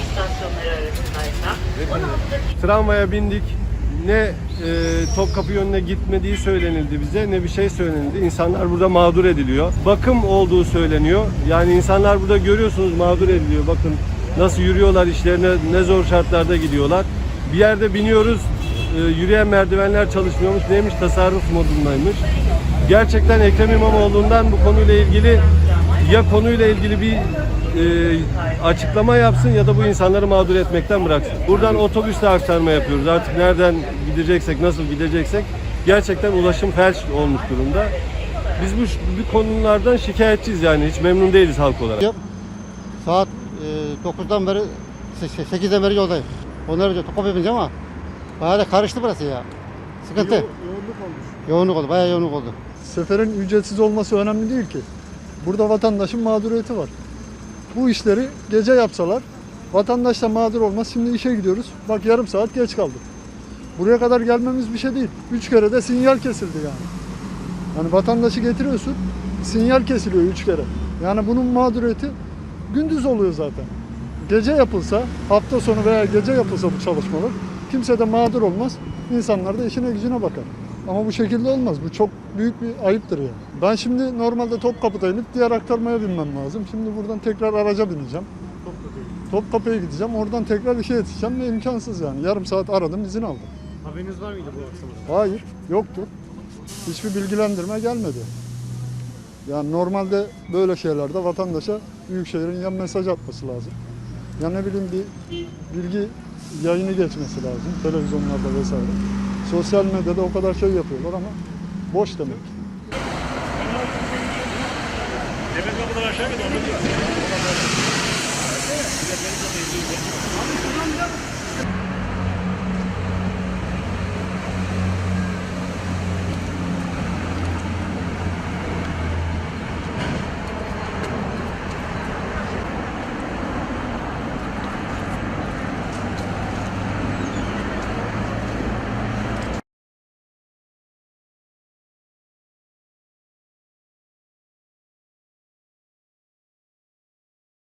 istasyonları arasındaysa 16 dakika Tramvaya bindik. Ne e, Topkapı yönüne gitmediği söylenildi bize ne bir şey söylenildi. İnsanlar burada mağdur ediliyor. Bakım olduğu söyleniyor. Yani insanlar burada görüyorsunuz mağdur ediliyor. Bakın nasıl yürüyorlar işlerine ne zor şartlarda gidiyorlar. Bir yerde biniyoruz e, yürüyen merdivenler çalışmıyormuş. Neymiş tasarruf modundaymış. Gerçekten Ekrem İmamoğlu'ndan bu konuyla ilgili ya konuyla ilgili bir e, açıklama yapsın ya da bu insanları mağdur etmekten bıraksın. Buradan otobüsle aktarma yapıyoruz. Artık nereden gideceksek, nasıl gideceksek gerçekten ulaşım felç olmuş durumda. Biz bu, bu konulardan şikayetçiyiz yani hiç memnun değiliz halk olarak. Saat e, 9'dan beri, se- 8'den beri yoldayım. Onları önce bineceğim ama bayağı da karıştı burası ya. Sıkıntı. Yo- yoğunluk olmuş. Yoğunluk oldu, bayağı yoğunluk oldu. Seferin ücretsiz olması önemli değil ki. Burada vatandaşın mağduriyeti var. Bu işleri gece yapsalar vatandaş da mağdur olmaz. Şimdi işe gidiyoruz. Bak yarım saat geç kaldık. Buraya kadar gelmemiz bir şey değil. Üç kere de sinyal kesildi yani. Yani vatandaşı getiriyorsun, sinyal kesiliyor üç kere. Yani bunun mağduriyeti gündüz oluyor zaten. Gece yapılsa, hafta sonu veya gece yapılsa bu çalışmalar kimse de mağdur olmaz. İnsanlar da işine gücüne bakar. Ama bu şekilde olmaz. Bu çok büyük bir ayıptır yani. Ben şimdi normalde Topkapı'da inip diğer aktarmaya binmem lazım. Şimdi buradan tekrar araca bineceğim. Topkapı'ya gideceğim. Oradan tekrar işe yetişeceğim ve imkansız yani. Yarım saat aradım, izin aldım. Haberiniz var mıydı bu aksamadan? Hayır, yoktu. Hiçbir bilgilendirme gelmedi. Yani normalde böyle şeylerde vatandaşa Büyükşehir'in ya mesaj atması lazım. Ya ne bileyim bir bilgi yayını geçmesi lazım televizyonlarda vesaire. Sosyal medyada o kadar şey yapıyorlar ama boş demek. Demir kapıdan aşağı mıydı? Onu diyor.